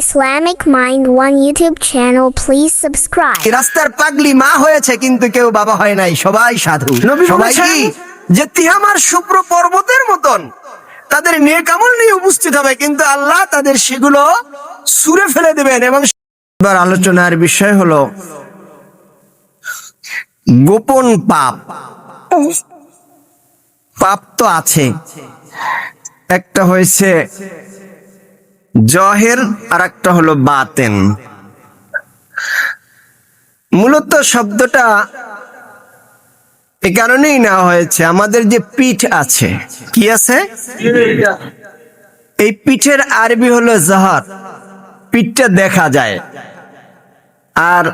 Islamic Mind One YouTube channel, please subscribe. এই রাস্তার পাগলি মা হয়েছে কিন্তু কেউ বাবা হয় নাই সবাই সাধু। সবাই কি? যে তিহামার শুভ্র পর্বতের মতন। তাদের নেকামল নিয়ে উপস্থিত হবে কিন্তু আল্লাহ তাদের সেগুলো সুরে ফেলে দেবেন। এবং এবার আলোচনার বিষয় হলো গোপন পাপ। পাপ তো আছে। একটা হয়েছে জহের আর একটা হলো বাতেন। মূলত শব্দটা এ কারণেই নেওয়া হয়েছে, আমাদের যে পিঠ আছে, কি আছে? এই পিঠের আরবি হলো জাহার, পিঠটা দেখা যায়। আর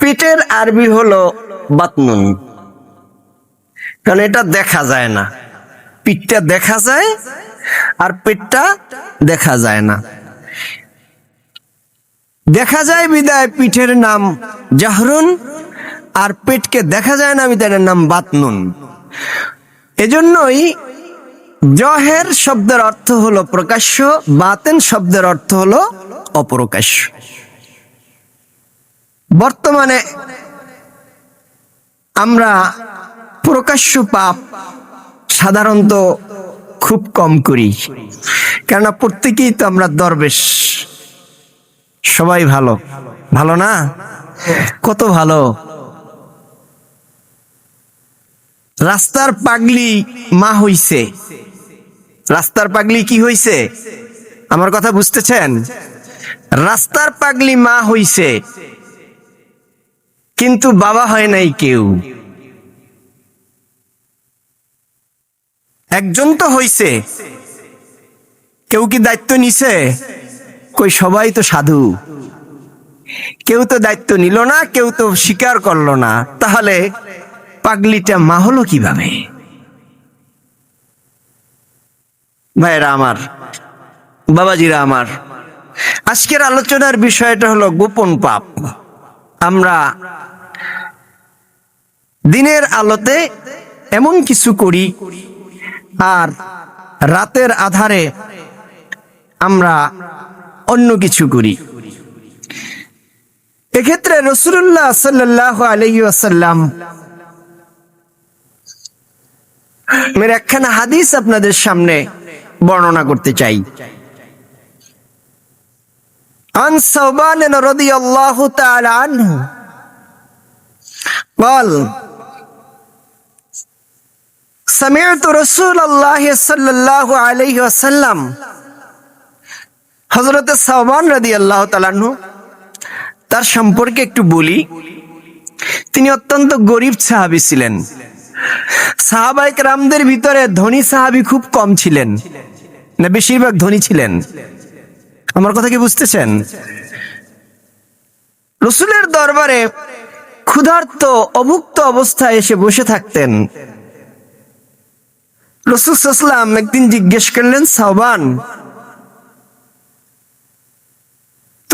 পিঠের আরবি হলো বাতনুন, কারণ এটা দেখা যায় না। পিঠটা দেখা যায় আর পেটটা দেখা যায় না। দেখা যায় বিদায় পিঠের নাম জাহরুন, আর পেটকে দেখা যায় না বিদায়ের নাম বাতনুন। এজন্যই জহের শব্দের অর্থ হলো প্রকাশ্য, বাতেন শব্দের অর্থ হলো অপ্রকাশ্য। বর্তমানে আমরা প্রকাশ্য পাপ সাধারণত খুব কম করি। কেননা প্রত্যেকেই তো আমরা দরবেশ। সবাই ভালো। ভালো না? কত ভালো? রাস্তার পাগলি মা হইছে। রাস্তার পাগলি কি হইছে? আমার কথা বুঝতেছেন? রাস্তার পাগলি মা হইছে। কিন্তু বাবা হয় নাই কেউ। একজন তো হইছে। কেউ কি দায়িত্ব নিছে? কই সবাই তো সাধু। কেউ তো দায়িত্ব নিল না, কেউ তো স্বীকার করল না। তাহলে পাগলিটা মা হলো কীভাবে? ভাইরা আমার, বাবাজিরা আমার, আজকের আলোচনার বিষয়টা হলো গোপন পাপ। আমরা দিনের আলোতে এমন কিছু করি, আর রাতের আধারে আমরা অন্য কিছু করি এক্ষেত্রে রসুল্লাহ সাল্লাহ আলহি আসাল্লাম মের একখানা হাদিস আপনাদের সামনে বর্ণনা করতে চাই عن ثوبان رضي الله تعالى عنه قال سمعت رسول الله صلى الله عليه وسلم হজরত সাহবান রাদি আল্লাহ তালানহু তার সম্পর্কে একটু বলি। তিনি অত্যন্ত গরিব সাহাবি ছিলেন। সাহাবাইক রামদের ভিতরে ধনী সাহাবি খুব কম ছিলেন। না, বেশিরভাগ ধনী ছিলেন। আমার কথা কি বুঝতেছেন? রসুলের দরবারে ক্ষুধার্ত, অভুক্ত অবস্থায় এসে বসে থাকতেন। রসুল একদিন জিজ্ঞেস করলেন সাহবান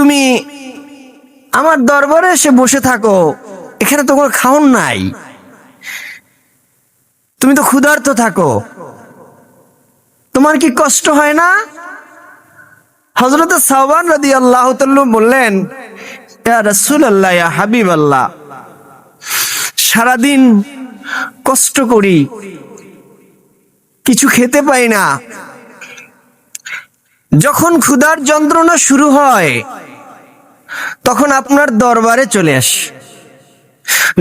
তুমি আমার দরবারে এসে বসে থাকো। এখানে তো কোনো খাওন নাই। তুমি তো ক্ষুধার্ত থাকো। তোমার কি কষ্ট হয় না? হজরত সাহবান আল্লাহ বললেন হাবিব আল্লাহ সারাদিন কষ্ট করি, কিছু খেতে পাই না। যখন ক্ষুধার যন্ত্রণা শুরু হয় তখন আপনার দরবারে চলে আস।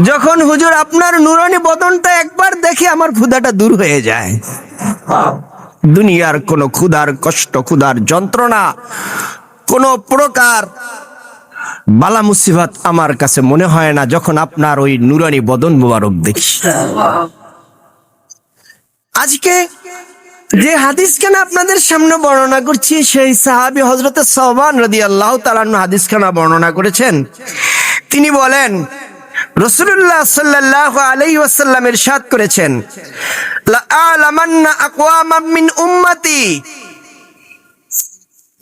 যখন হুজুর আপনার নুরানি বদনটা একবার দেখে আমার ক্ষুধাটা দূর হয়ে যায়। দুনিয়ার কোনো ক্ষুধার কষ্ট, ক্ষুধার যন্ত্রণা, কোন প্রকার বালা মুসিবত আমার কাছে মনে হয় না যখন আপনার ওই নুরানি বদন মোবারক দেখি। আজকে যে হাদিস খানা আপনাদের সামনে বর্ণনা করছি, সেই সাহাবি হজরত সহবান রদি আল্লাহ তালান্ন হাদিস খানা বর্ণনা করেছেন। তিনি বলেন রসুল্লাহ সাল্লাহ আলাই ওয়াসাল্লাম ইরশাদ করেছেন মিন উম্মতি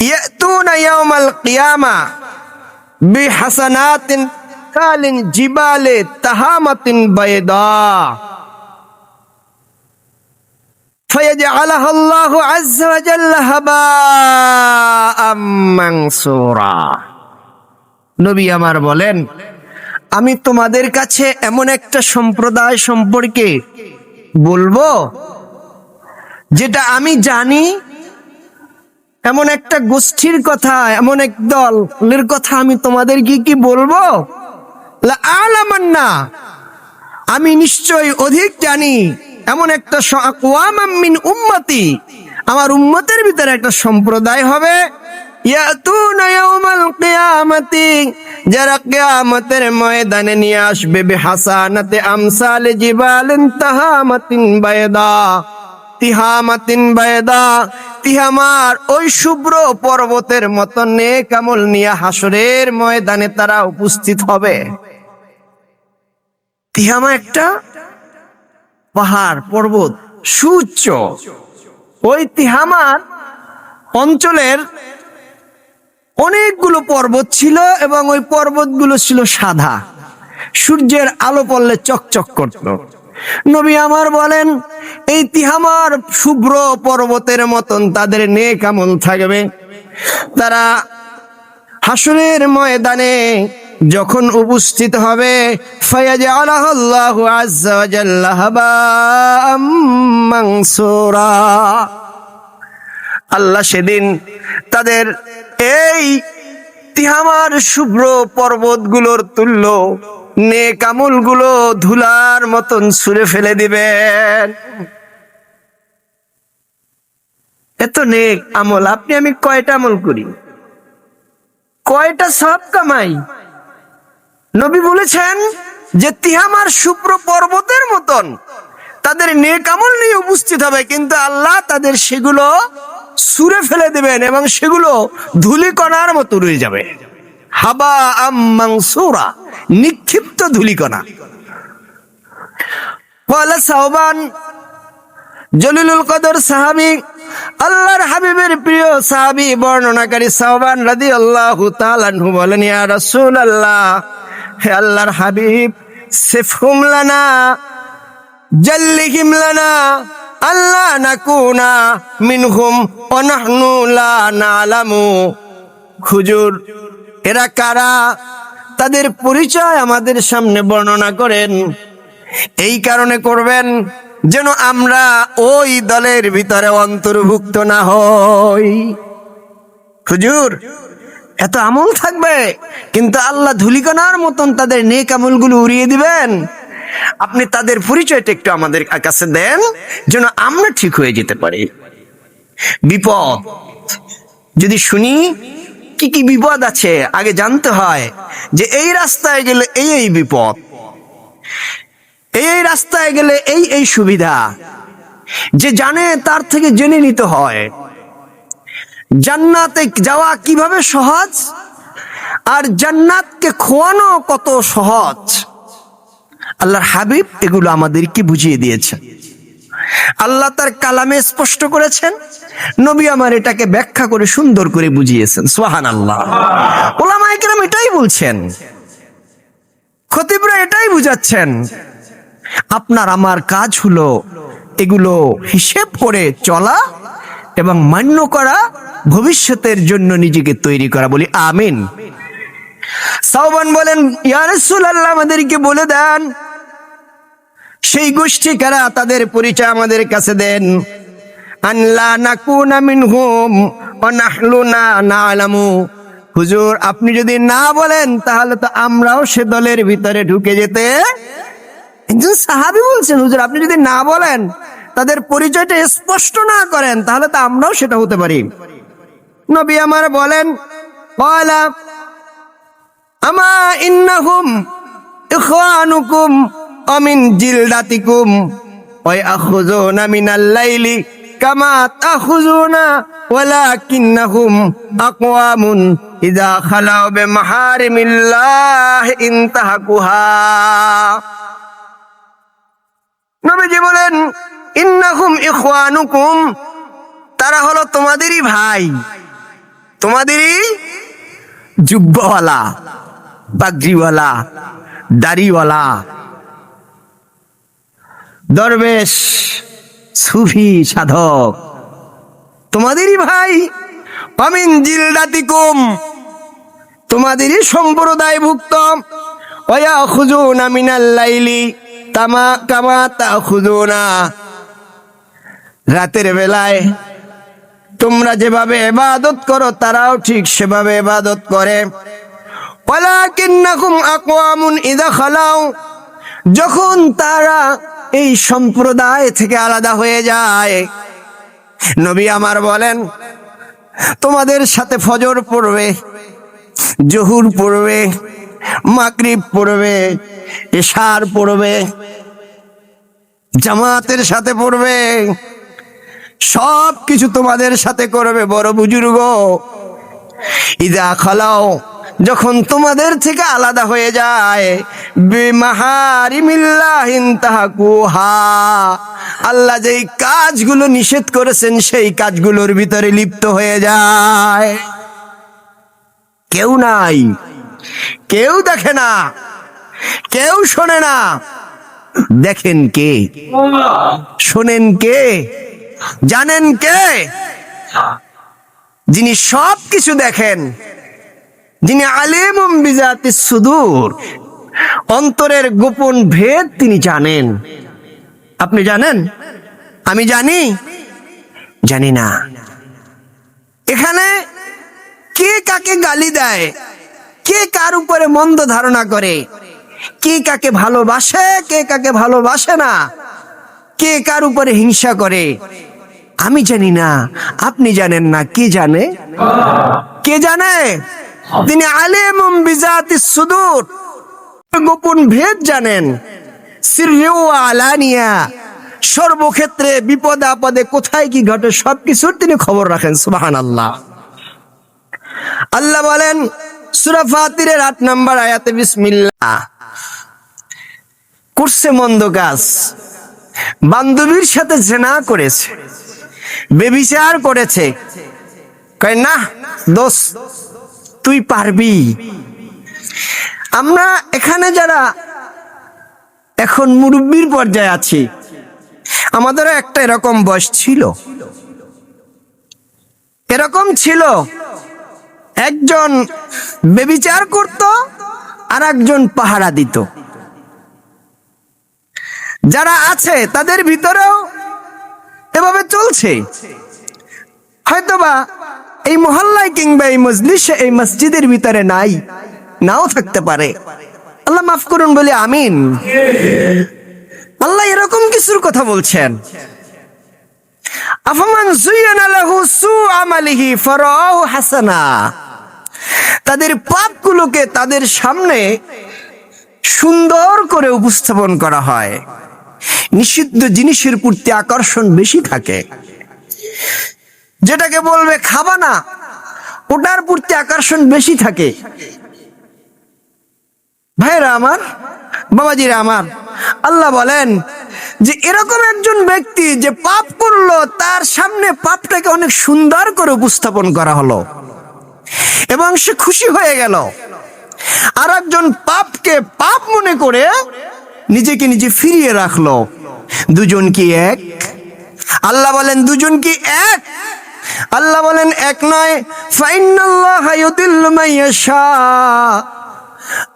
ইয়াতুনা ইয়াউমাল কিয়ামা বিহাসানাতিন কালিন জিবালে তাহামাতিন বাইদা। فيجعلها الله عز وجل هباء منصورا নবী আমার বলেন আমি তোমাদের কাছে এমন একটা সম্প্রদায় সম্পর্কে বলবো যেটা আমি জানি এমন একটা গোষ্ঠীর কথা এমন এক দলের কথা আমি তোমাদের কি কি বলবো লা আলামান্না আমি নিশ্চয় অধিক জানি এমন একটা মিন উম্মতি। আমার উম্মতের ভিতরে একটা সম্প্রদায় হবে। যারা কিয়ামতের ময়দানে বায়দা। তিহামাতিন বায়দা। ওই শুভ্র পর্বতের মতো নেক আমল নিয়ে হাসরের ময়দানে তারা উপস্থিত হবে। তিহামা একটা পাহাড়, পর্বত, সুউচ্চ। ওই তিহামার অঞ্চলের অনেকগুলো পর্বত ছিল এবং ওই পর্বতগুলো ছিল সাদা। সূর্যের আলো পড়লে চকচক করত। নবী আমার বলেন, এই তিহামার শুভ্র পর্বতের মতন তাদের নেক আমল থাকবে। তারা হাসরের ময়দানে যখন উপস্থিত হবে আল্লাহ সেদিন তাদের এই তিহামার শুভ্র পর্বতগুলোর তুল্য নেক আমলগুলো ধুলার মতন ছুঁড়ে ফেলে দিবেন। এত নেক আমল, আপনি আমি কয়টা আমল করি? কয়টা সব কামাই? নবী বলেছেন যে তিহামার শুভ্র পর্বতের মতন তাদের নেক আমল নিয়ে উপস্থিত হবে, কিন্তু আল্লাহ তাদের সেগুলো সুরে ফেলে দেবেন এবং সেগুলো ধুলিকণার মতো রয়ে যাবে। হাবা নিক্ষিপ্ত ধুলিকণা। জলিলুল কদর আল্লাহর হাবিবের প্রিয় সাহাবি, বর্ণনাকারী সাহবান রাদি আল্লাহ বলেন, ইয়া আল্লাহ হে আল্লাহর হাবিব, সিফহুম লানা, জাল্লিহিম লানা আল্লাহ নাকুনা মিনহুম ওয়া নাহনু লা নালামু। হুজুর, এরা কারা? তাদের পরিচয় আমাদের সামনে বর্ণনা করেন। এই কারণে করবেন যেন আমরা ওই দলের ভিতরে অন্তর্ভুক্ত না হই। হুজুর এত আমল থাকবে, কিন্তু আল্লাহ ধুলিকণার মতন তাদের নেক আমলগুলো উড়িয়ে দিবেন। আপনি তাদের পরিচয়টা একটু আমাদের কাছে দেন, যেন আমরা ঠিক হয়ে যেতে পারি। বিপদ। যদি শুনি, কি কি বিপদ আছে, আগে জানতে হয় যে এই রাস্তায় গেলে এই এই বিপদ, এই এই রাস্তায় গেলে এই এই সুবিধা। যে জানে তার থেকে জেনে নিতে হয়। জান্নাতে যাওয়া কীভাবে সহজ? আর জান্নাতকে খোয়ানো কত সহজ? আল্লাহর হাবিব এগুলো আমাদেরকে বুঝিয়ে দিয়েছেন। আল্লাহ তার কালামে স্পষ্ট করেছেন। নবী আমার এটাকে ব্যাখ্যা করে সুন্দর করে বুঝিয়েছেন। সোহান আল্লাহ ওলামা একরাম এটাই বলছেন। খতিবরা এটাই বুঝাচ্ছেন। আপনার আমার কাজ হলো এগুলো হিসেব করে চলা এবং মান্য করা ভবিষ্যতের জন্য নিজেকে তৈরি করা। বলি আমিন। সাউবান বলেন ইয়ারসুল আল্লাহ আমাদেরকে বলে দেন। সেই গোষ্ঠী কারা? তাদের পরিচয় আমাদের কাছে দেন। হুজুর, আপনি যদি না বলেন, তাহলে তো আমরাও সে দলের ভিতরে ঢুকে যেতে। একজন সাহাবি বলছেন, হুজুর, আপনি যদি না বলেন তাদের পরিচয়টা স্পষ্ট না করেন, তাহলে তো আমরাও সেটা হতে পারি। নবী আমার বলেন আমা ইন্নাহুম ইখওয়ানুকুম জিলদাতিকুম মিনাল লাইলি কামা তাখুজুনা ওয়ালাকিন্নাহুম আকওয়ামুন খালাউ বিমাহারিমিল্লাহ ইনতাহাকুহা। নবীজি বলেন তারা হলো তোমাদেরই ভাই, তোমাদেরই জুব্বাওয়ালা বাগরিওয়ালা, দাড়িওয়ালা। দরবেশ, সুফি, সাধক, তোমাদেরই ভাই অমিন জিলদাতিকুম, তোমাদেরই সম্প্রদায় সম্প্রদায়ভুক্ত। ওয়া খুজুনা মিনাল লাইলি, তামা, কামা তা খুজুনা রাতের বেলায় তোমরা যেভাবে এবাদত করো, তারাও ঠিক সেভাবে এবাদত করে। যখন তারা এই সম্প্রদায় থেকে আলাদা হয়ে যায়, নবী আমার বলেন, তোমাদের সাথে ফজর পড়বে, জহুর পড়বে মাকরিব পড়বে, এশার পড়বে, জামাতের সাথে পড়বে সব কিছু তোমাদের সাথে করবে বড় বুজুর্গ। ইদা খালাও যখন তোমাদের থেকে আলাদা হয়ে যায় আল্লাহ যেই কাজগুলো নিষেধ করেছেন সেই কাজগুলোর ভিতরে লিপ্ত হয়ে যায়। কেউ নাই কেউ দেখে না কেউ শোনে না। দেখেন কে? শোনেন কে? জানেন কে? যিনি সব কিছু দেখেন, যিনি আলিম সুদূর, অন্তরের গোপন ভেদ তিনি জানেন। আপনি জানেন? আমি জানি। জানি না। এখানে কে কাকে গালি দেয়? কে কার উপরে মন্দ ধারণা করে? কে কাকে ভালোবাসে, কে কাকে ভালোবাসে না? কে কার উপরে হিংসা করে? আমি জানি না। আপনি জানেন না, কে জানে? কে জানে? তিনি আলেম সুদূর। গোপন ভেদ জানেন। আলানিয়া। সর্বক্ষেত্রে বিপদ আপদে কোথায় কি ঘটে সবকিছুর তিনি খবর রাখেন সুবাহান আল্লাহ আল্লাহ বলেন সুরাফাতিরের আট নম্বর আয়াতে বিসমিল্লা করছে মন্দ কাজ বান্ধবীর সাথে জেনা করেছে। বেবিচার করেছে। না দোষ তুই পারবি। আমরা এখানে যারা এখন মুরব্বীর পর্যায়ে আছি, আমাদেরও একটা এরকম বয়স ছিল। এরকম ছিল, একজন বেবিচার করত আর একজন পাহারা দিত। যারা আছে, তাদের ভিতরেও এভাবে চলছে। হয়তোবা এই মহল্লায় কিংবা এই মজলিসে, এই মসজিদের ভিতরে নাই, নাও থাকতে পারে। আল্লাহ মাফ করুন বলে আমিন। আল্লাহ এরকম কিছুর কথা বলছেন। আফমান জুইয়ানা লাহু সুআমালিহি ফারাউ হাসানা। তাদের পাপগুলোকে তাদের সামনে সুন্দর করে উপস্থাপন করা হয়। নিষিদ্ধ জিনিসের প্রতি আকর্ষণ বেশি থাকে। যেটাকে বলবে খাবা না ওটার প্রতি আকর্ষণ বেশি থাকে। ভাইরা আমার, বাবাজিরা আমার, আল্লাহ বলেন যে এরকম একজন ব্যক্তি যে পাপ করল, তার সামনে পাপটাকে অনেক সুন্দর করে উপস্থাপন করা হলো। এবং সে খুশি হয়ে গেল। আর একজন পাপকে পাপ মনে করে নিজেকে নিজে ফিরিয়ে রাখল। দুজন কি এক? আল্লাহ বলেন, দুজন কি এক? আল্লাহ বলেন, এক নয়।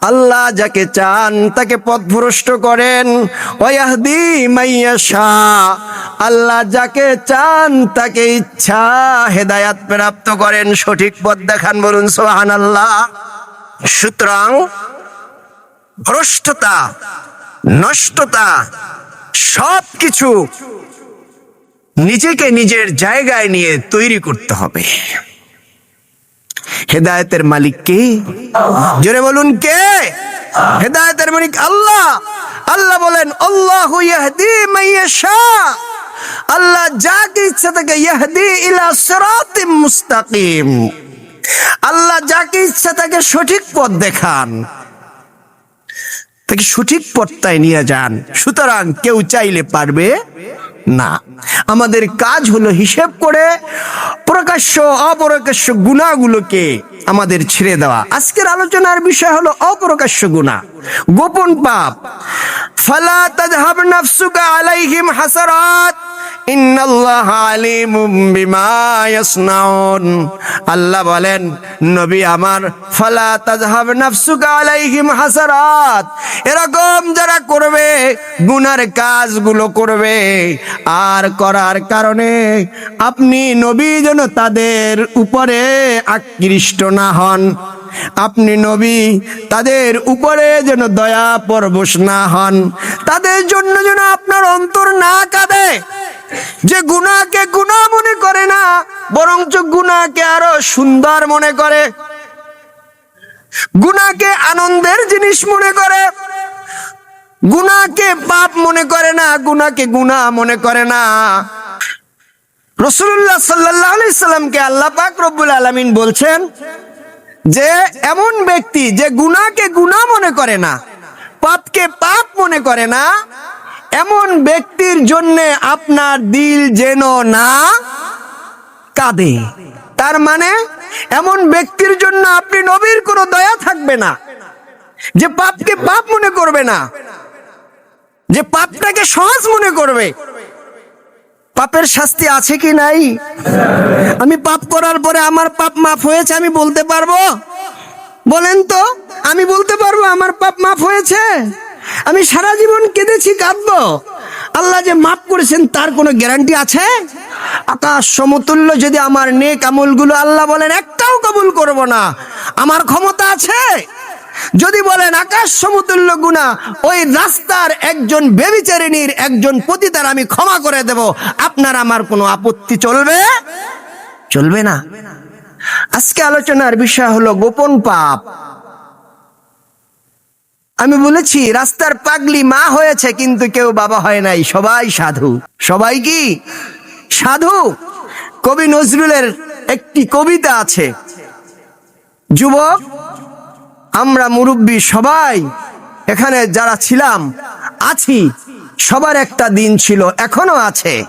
আল্লাহ যাকে চান তাকে পথভ্রষ্ট করেন। ওয়াহদি মাইয়াশা আল্লাহ যাকে চান তাকে ইচ্ছা হেদায়াত প্রাপ্ত করেন। সঠিক পথ দেখান বলুন সোহান আল্লাহ সুতরাং ভ্রষ্টতা নষ্টতা সব কিছু নিজেকে নিজের জায়গায় নিয়ে তৈরি করতে হবে। হেদায়েতের মালিক কে? জোরে বলুন কে? হেদায়েতের মালিক আল্লাহ। আল্লাহ বলেন, আল্লাহ আল্লাহ যাকে ইচ্ছা তাকে ইয়াহদি ইলা সিরাতিম মুস্তাকিম। আল্লাহ যাকে ইচ্ছা তাকে সঠিক পথ দেখান। তাকে সঠিক পথটায় নিয়ে যান। সুতরাং কেউ চাইলে পারবে না। আমাদের কাজ হলো হিসেব করে প্রকাশ্য, অপ্রকাশ্য গুণাগুলোকে আমাদের ছেড়ে দেওয়া। আজকের আলোচনার বিষয় হলো অপ্রকাশ্য গুণা। গোপন পাপ। ফালা তাযহাব নাফসুকা আলাইহিম হাসারাত। আল্লাহ বলেন, নবী আমার, ফালা তাজহাব নাফসুকা আলাইহিম হাসারাত। এরকম যারা করবে, গুনার কাজগুলো করবে আর করার কারণে আপনি নবী যেন তাদের উপরে আকৃষ্ট না হন। আপনি নবী তাদের উপরে যেন দয়া পরবশ না হন। তাদের জন্য যেন আপনার অন্তর না কাঁদে। যে গুনাহকে গুনাহ মনে করে না, বরঞ্চ গুনাহকে আরও সুন্দর মনে করে। গুনাহকে আনন্দের জিনিস মনে করে। গুনাহকে পাপ মনে করে না, গুনাহকে গুনা মনে করে না। রসুল্লাহ সাল্লাহ সাল্লামকে আল্লাহ পাক রব্বুল আলমিন বলছেন যে, এমন ব্যক্তি যে গুনাহকে গুনা মনে করে না, পাপকে পাপ মনে করে না, এমন ব্যক্তির জন্য আপনার দিল যেন না কাঁদে। তার মানে এমন ব্যক্তির জন্য আপনি নবীর কোনো দয়া থাকবে না, যে পাপকে পাপ মনে করবে না। যে পাপটাকে সহজ মনে করবে। পাপের শাস্তি আছে কি নাই? আমি পাপ করার পরে আমার পাপ মাফ হয়েছে, আমি বলতে পারব? বলেন তো, আমি বলতে পারব আমার পাপ মাফ হয়েছে? আমি সারা জীবন কেঁদেছি, কাঁদবো। আল্লাহ যে মাফ করেছেন, তার কোনো গ্যারান্টি আছে? আকাশ সমতুল্য যদি আমার নেক আমলগুলো আল্লাহ বলেন, একটাও কবুল করব না। আমার ক্ষমতা আছে? যদি বলেন আকাশ সমতুল্য গুণা, ওই রাস্তার একজন বেবিচারিণীর একজন পতিতার আমি ক্ষমা করে দেব, আপনার আমার কোনো আপত্তি চলবে? চলবে না। আজকে আলোচনার বিষয় হলো গোপন পাপ। আমি বলেছি, রাস্তার পাগলি মা হয়েছে কিন্তু কেউ বাবা হয় নাই, সবাই সাধু। সবাই কি? সাধু। কবি নজরুলের একটি কবিতা আছে। যুবক আমরা মুরব্বী সবাই এখানে যারা ছিলাম, আছি, সবার একটা দিন ছিল, এখনও আছে।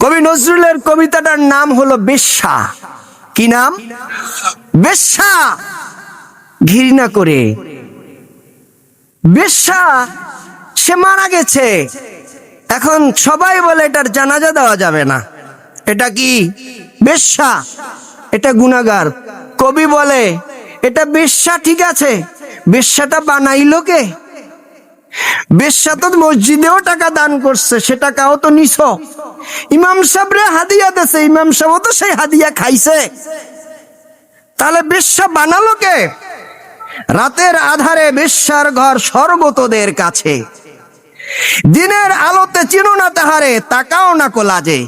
কবি নজরুলের কবিতাটার নাম হলো বেশ্যা। কি নাম? বেশ্যা! ঘৃণা করে। বেশ্যা, সে মারা গেছে। এখন সবাই বলে এটার জানাজা দেওয়া যাবে না। এটা কি? বেশ্যা। এটা গুনাগার। কবি বলে এটা বেশ্যা ঠিক আছে। বেশ্যাটা বানাইলো কে? বেশ্যা তো মসজিদেও টাকা দান করছে তো নিছ। ইমাম হাদিয়া দেছে, ইমাম তো সেই হাদিয়া খাইছে। তাহলে বেশ্যা বানালো কে? রাতের আধারে বেশ্যার ঘর স্বর্গতদের কাছে। দিনের আলোতে চিনো না তাহারে, তাকাও না কোলাজে।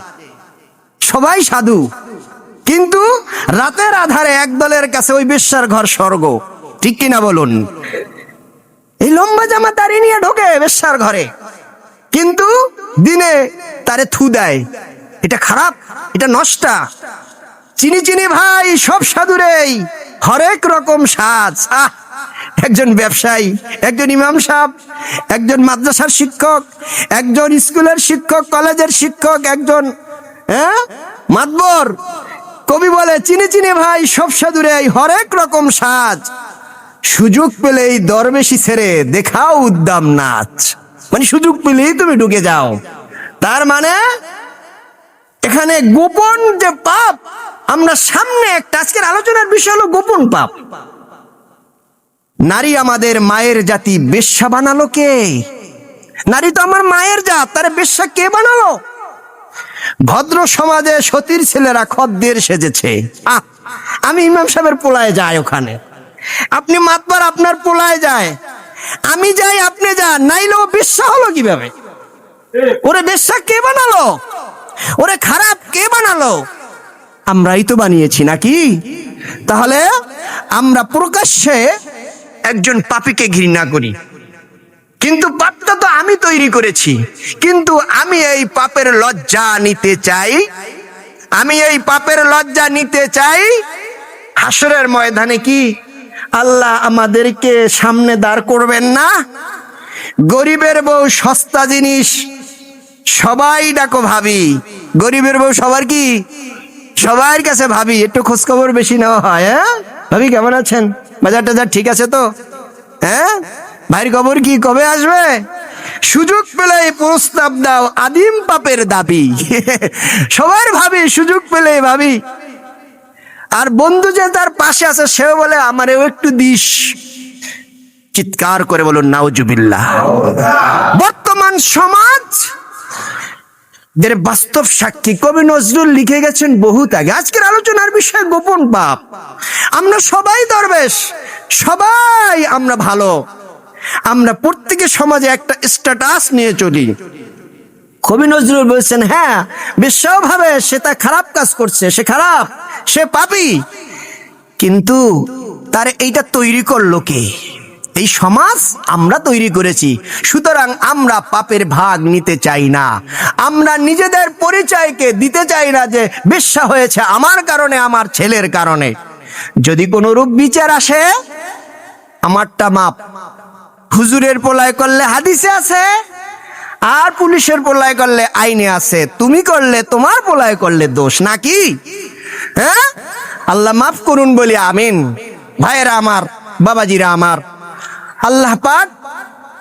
সবাই সাধু। কিন্তু রাতের আধারে এক দলের কাছে ওই বেশ্যার ঘর স্বর্গ। ঠিক কিনা বলুন? এই লম্বা জামা তারি নিয়ে ঢোকে বেশ্যার ঘরে। কিন্তু দিনে তারে থু দেয়। এটা খারাপ, এটা নষ্টা। চিনি চিনি ভাই, সব সাধুরেই। হরেক রকম সাজ। আহ! একজন ব্যবসায়ী, একজন ইমাম সাহেব, একজন মাদ্রাসার শিক্ষক, একজন স্কুলের শিক্ষক, কলেজের শিক্ষক, একজন হ্যাঁ? মাতবর। কবি বলে, চিনি চিনি ভাই সব সাধুরে হরেক রকম সাজ। সুযোগ পেলেই দরবেশি ছেড়ে দেখাও উদ্দাম নাচ। মানে সুযোগ পেলেই তুমি ঢুকে যাও। তার মানে এখানে গোপন যে পাপ, আমরা সামনে একটা, আজকের আলোচনার বিষয় হলো গোপন পাপ। নারী আমাদের মায়ের জাতি বেশ্যা বানালো কে? নারী তো আমার মায়ের জাত, তারে বেশ্যা কে বানালো? ভদ্র সমাজে সতীর ছেলেরা খদ্দের সেজেছে। আমি ইমাম সাহেবের পোলায় যাই ওখানে। আপনি মাতবার আপনার পোলায় যায়। আমি যাই, আপনি যান। নাইলে ও বেশ্যা হলো কীভাবে? ওরে বিশ্বাস কে বানালো? ওরে খারাপ কে বানালো? আমরাই তো বানিয়েছি নাকি? তাহলে আমরা প্রকাশ্যে একজন পাপীকে ঘৃণা করি। কিন্তু পাপটা তো আমি তৈরি করেছি। কিন্তু আমি এই পাপের লজ্জা নিতে চাই। আমি এই পাপের লজ্জা নিতে চাই। হাসরের ময়দানে কি আল্লাহ আমাদেরকে সামনে দাঁড় করবেন না? গরিবের বউ সস্তা জিনিস, সবাই ডাকো ভাবি। গরিবের বউ সবার কি? সবার কাছে ভাবি, একটু খোঁজখবর বেশি নেওয়া হয় হ্যাঁ? ভাবি, কেমন আছেন? বাজার টাজার ঠিক আছে তো? হ্যাঁ? ভাইয়ের খবর কি কবে আসবে? সুযোগ পেলে প্রস্তাব দাও আদিম পাপের দাবি। সবার ভাবি, সুযোগ পেলে ভাবি। আর বন্ধু যে তার পাশে আছে, সেও বলে, আমারেও একটু দিস। চিৎকার করে বলুন, নাউজুবিল্লাহ। বর্তমান সমাজ এর বাস্তব সাক্ষী কবি নজরুল লিখে গেছেন বহুত আগে। আজকের আলোচনার বিষয় গোপন পাপ। আমরা সবাই দরবেশ, সবাই আমরা ভালো। আমরা প্রত্যেকে সমাজে একটা স্ট্যাটাস নিয়ে চলি। কবি নজরুল বলছেন হ্যাঁ বিশ্বাও ভাবে সে তা খারাপ কাজ করছে, সে খারাপ, সে পাপী। কিন্তু তার এইটা তৈরি করল কে? এই সমাজ আমরা তৈরি করেছি, সুতরাং আমরা পাপের ভাগ নিতে চাই না। আমরা নিজেদের পরিচয়কে দিতে চাই না যে বেশ্যা হয়েছে আমার কারণে, আমার ছেলের কারণে। যদি কোনো রূপ বিচার আসে, আমারটা মাপ। হুজুরের পোলায় করলে হাদিসে আছে, আর পুলিশের পোলায় করলে আইনে আছে। তুমি করলে, তোমার পোলায় করলে দোষ নাকি? হ্যাঁ? আল্লাহ মাফ করুন বলি, আমিন। ভাইয়েরা আমার, বাবাজিরা আমার, আল্লাহ পাক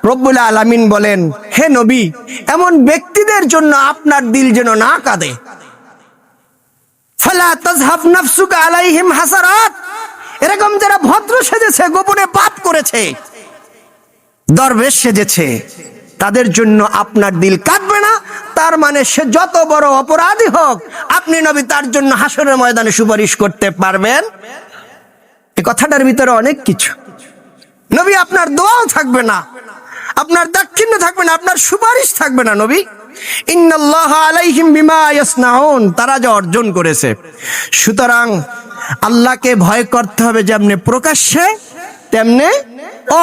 রব্বুল আলামিন বলেন, হে নবী, এমন ব্যক্তিদের জন্য আপনার দিল যেন না কাঁদে। ফালা তাজহাব নাফসুকা আলাইহিম হাসারাত। এরকম যারা ভদ্র সেজেছে, গোপনে পাপ করেছে। দরবেশ সেজেছে। তাদের জন্য আপনার দিল কাঁদবে না, তার মানে সে যত বড় অপরাধী হোক, আপনি নবী তার জন্য হাসরের ময়দানে সুপারিশ করতে পারবেন। এই কথাটার ভিতরে অনেক কিছু। নবী, আপনার দোয়াও থাকবে না, আপনার দাক্ষিণ্য থাকবে না, আপনার সুপারিশ থাকবে না নবী। তারা যা অর্জন করেছে। সুতরাং আল্লাহকে ভয় করতে হবে যেমনি প্রকাশ্যে তেমনি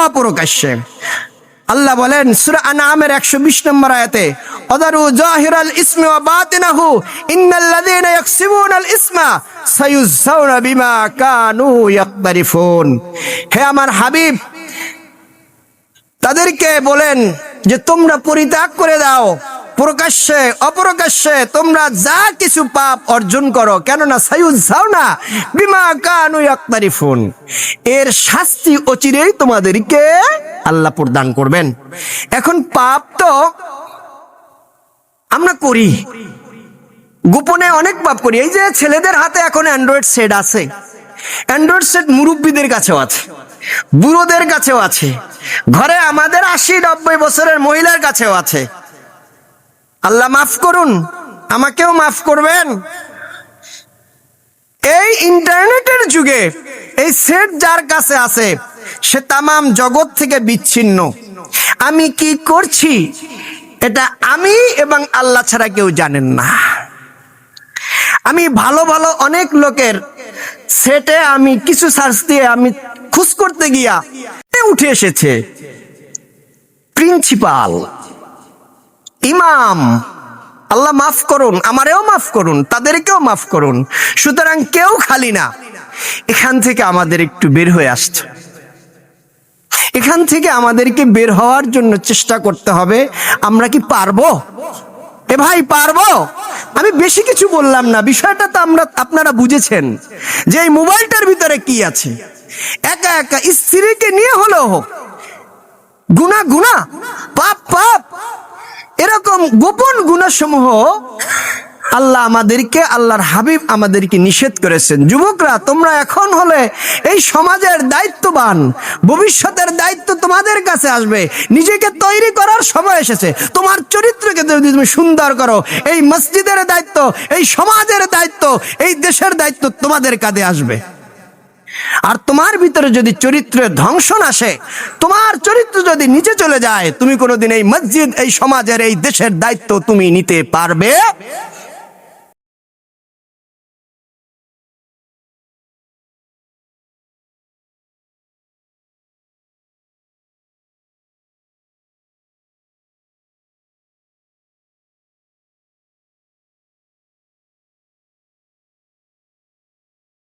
অপ্রকাশ্যে। আল্লাহ বলেন, সূরা আনআমের 120 নম্বর আয়াতে, অদারু জাহিরাল ইসমি ওয়া বাতিনাহু, ইন্নাল্লাযীনা ইয়াকসিবুনাল ইসমা সায়ুজাউনা বিমা কানু ইয়াকতারিফুন। হে আমার হাবিব, তাদেরকে বলেন যে, তোমরা পরিত্যাগ করে দাও। প্রকাশ্যে, অপ্রকাশ্যে তোমরা যা কিছু পাপ অর্জন করো, কেননা সায়ুজ যাও না, বিমা কানু ইয়াক্তারিফুন। এর শাস্তি অচিরেই তোমাদেরকে আল্লাহ প্রদান করবেন। এখন পাপ তো আমরা করি। গোপনে অনেক পাপ করি। এই যে ছেলেদের হাতে এখন অ্যান্ড্রয়েড সেট আছে। অ্যান্ড্রয়েড সেট মুরব্বীদের কাছেও আছে। বুড়োদের কাছেও আছে। ঘরে আমাদের আশি নব্বই বছরের মহিলার কাছেও আছে। আল্লাহ মাফ করুন। আমাকেও মাফ করবেন। এই ইন্টারনেটের যুগে এই সেট যার কাছে আছে, সে তামাম জগৎ থেকে বিচ্ছিন্ন। আমি কি করছি? এটা আমি এবং আল্লাহ ছাড়া কেউ জানেন না। আমি ভালো ভালো অনেক লোকের সেটে আমি কিছু সার্চ দিয়ে আমি খুশ করতে গিয়া উঠে এসেছে। প্রিন্সিপাল ইমাম। আল্লাহ মাফ করুন, আমারেও মাফ করুন, তাদেরকেও মাফ করুন। সুতরাং কেউ খালি না। এখান থেকে আমাদের একটু বের হয়ে আসছে এখান থেকে আমাদেরকে বের হওয়ার জন্য চেষ্টা করতে হবে, আমরা কি পারব? এ ভাই, পারব? আমি বেশি কিছু বললাম না, বিষয়টা তো আমরা, আপনারা বুঝেছেন যে এই মোবাইলটার ভিতরে কি আছে। একা একা স্ত্রীকে নিয়ে হলো হোক গুনা গুণা পাপ পাপ। এরকম গোপন গুণাসমূহ আল্লাহ আমাদেরকে, আল্লাহর হাবিব আমাদেরকে নিষেধ করেছেন। যুবকরা, তোমরা এখন হলে এই সমাজের দায়িত্ববান, ভবিষ্যতের দায়িত্ব তোমাদের কাছে আসবে। নিজেকে তৈরি করার সময় এসেছে। তোমার চরিত্রকে যদি তুমি সুন্দর করো, এই মসজিদের দায়িত্ব, এই সমাজের দায়িত্ব, এই দেশের দায়িত্ব তোমাদের কাঁধে আসবে। আর তোমার ভিতরে যদি চরিত্রের ধ্বংসন আসে, তোমার চরিত্র যদি নিচে চলে যায়, তুমি কোনোদিন এই মসজিদ, এই সমাজের, এই দেশের দায়িত্ব তুমি নিতে পারবে।